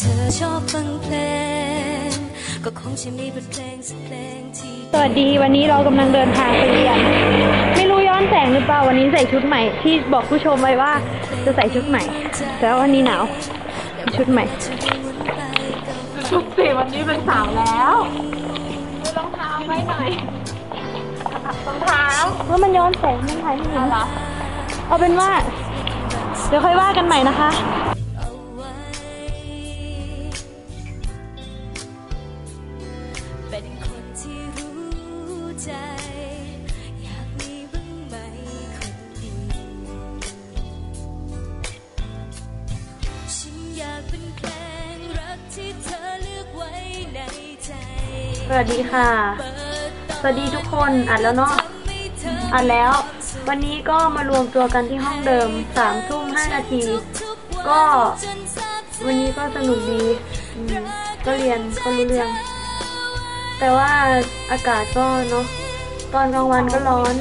เธอชอบฟังเพลง ก็คงจะมีบทเพลงสักเพลงที่สวัสดีวันนี้เรากำลังเดินทางไปเรียน ไม่รู้ย้อนแสงหรือเปล่าวันนี้ใส่ชุดใหม่ที่บอกผู้ชมไว้ว่าจะใส่ชุดใหม่ แต่ว่าวันนี้หนาวชุดใหม่ชุดสีวันนี้เป็นสาวแล้วดูรองเท้าไว้หน่อยรองเท้าเมื่อมันย้อนแสงมันถ่ายไม่เห็นเอาเป็นว่า เดี๋ยวค่อยว่ากันใหม่นะคะ เป็นคนที่รู้ใจ อยากมีบ้างไหมคนดี ฉันอยากเป็นเพลงรักที่เธอเลือกไว้ในใจสวัสดีค่ะ สวัสดีทุกคนอัดแล้วเนาะอัดแล้ว วันนี้ก็มารวมตัวกันที่ห้องเดิมสามทุ่มห้านาที ก็วันนี้ก็สนุกดี ก็เรียนก็รู้เรื่อง แต่ว่าอากาศก็เนาะตอนกลางวันก็ร้อน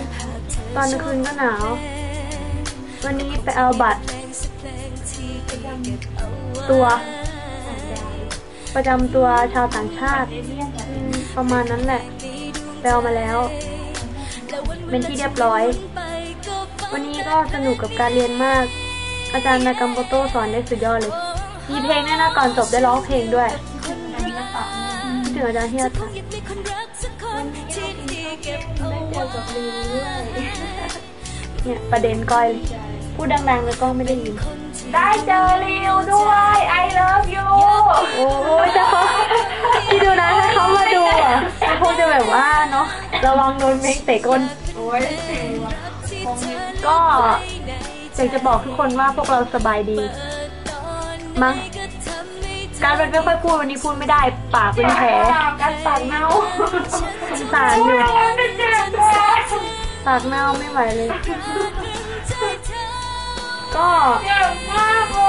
ตอนกลางคืนก็หนาว วันนี้ไปเอาบัตร ตัว ประจำตัวชาวต่างชาติประมาณนั้นแหละไปเอามาแล้ว เป็นที่เรียบร้อย วันนี้ก็สนุกกับการเรียนมาก อาจารย์นากาโมโตสอนได้สุดยอดเลย มีเพลงด้วยนะก่อนจบได้ร้องเพลงด้วย ถึงอาจารย์เฮียตะเนี่ยประเด็นก้อยพูดดังๆแล้วก็ไม่ได้ยิน ได้เจอริวด้วย I love you โอ้ยถ้าเขาคิดดูนะถ้าเขามาดูอะเขาคงจะแบบว่าเนาะระวังโดนเมงเตะก้นโอ้ยก็อยากจะบอกทุกคนว่าพวกเราสบายดีมั้ง การเป็นไม่ค่อยพูดวันนี้พูดไม่ได้ปากเป็นแผลกันปากเน่าสงสารอยู่เป็นเจ็บเลยปากเน่าไม่ไหวเลย ก็เจ็บมากเล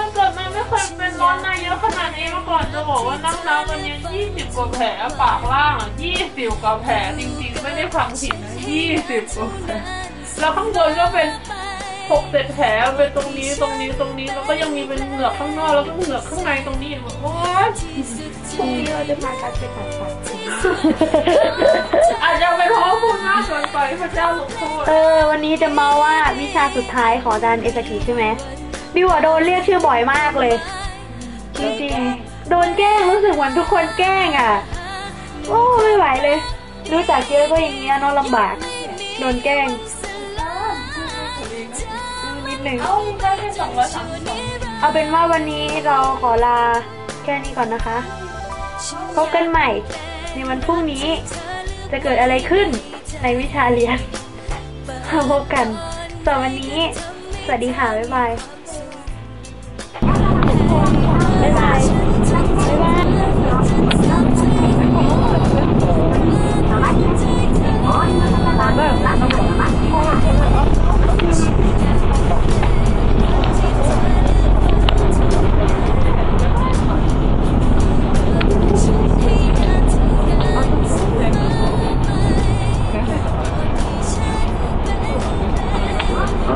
ยเกิดมาไม่เคยเป็นร้อนในเยอะขนาดนี้มาก่อนจะบอกว่านั่งนับวันนี้ยี่สิบกว่าแผลปากล่างอะยี่สิบกว่าแผลจริงๆ ไม่ได้ฟังผิดนะยี่สิบกว่าแผลแล้วข้างบนก็เป็น หกเจ็ดแผลเป็นตรงนี้ตรงนี้ตรงนี้แล้วก็ยังมีเป็นเหงือกข้างนอกแล้วก็เหงือกข้างในตรงนี้แบบโอ๊ยพรุ่งนี้เราจะมาการไปตัดปากอาจจะเป็นเพราะว่าพูดมากเกินไปพระเจ้าลงโทษเออ วันนี้จะเมาว่าวิชาสุดท้ายของอาจารย์เอสกิใช่ไหมบิวอะโดนเรียกชื่อบ่อยมากเลยจริงๆโดนแกล้งรู้สึกเหมือนทุกคนแกล้งอะโอ้ไม่ไหวเลย รู้จักเยอะก็อย่างเงี้ยเนาะลำบาก โดนแกล้งนิด หนึ่งเอ้าได้แค่สองร้อยสามสิบสองเอาเป็นว่าวันนี้เราขอลาแค่นี้ก่อนนะคะ พบกันใหม่ ในวันพรุ่งนี้จะเกิดอะไรขึ้นในวิชาเรียนมาพบกันสำหรับวันนี้ สวัสดีค่ะ บ๊ายบาย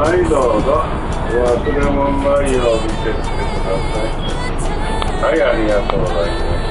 はい、どうぞ。お忘れ物ないよう見てってください。はい、ありがとうございまし